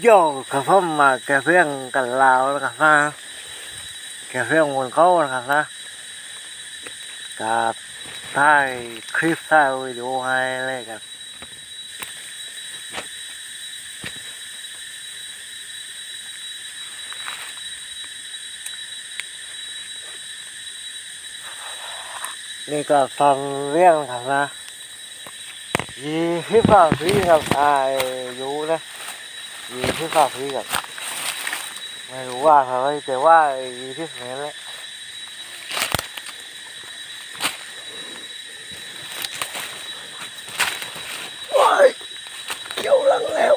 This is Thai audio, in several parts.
โยกกับพ่อมาแกเพื่อนกันลาวนะครับนะแกเพื่อนวนเขานะครับนะกับถ่ายคลิปถ่ายวิดีโอให้เลยครับนี่ก็ฟังเรื่องครับนะยี่สิบสามปีกับอายุนะ ยีที่ฝากพี่กับไม่รู้ว่าเขาแต่ว่ายีที่สุดนั่นแหละว้ายเกี่ยวหลังแล้ว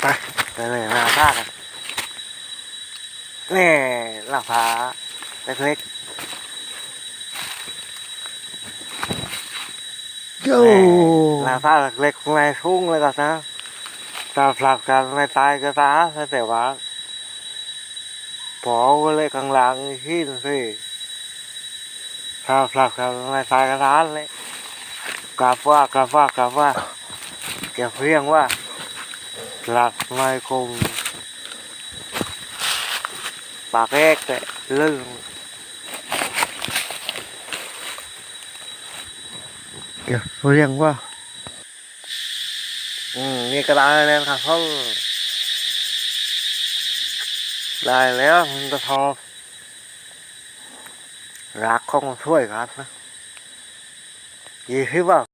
ไปไปเลยมาท่ากันนี่หลังผา เล็กๆโย่หลังผาเล็กๆในทุ่งเลยก็นะตาผลักกันไม่ตายก็ตาแต่ว่าพอก็เลยกลางหลังหินสิถ้าผลักกันไม่ตายก็ตาเลยกลับว่ากลับว่ากลับว่าแกเพียงว่าหลักไม่คงปากแอกแต่ลึ งแกเรียกว่า อืมนี่ก็ได้แล้วครับเขาได้แล้วมันจะทอรักของช่วยครับนะยี่ห้อว่า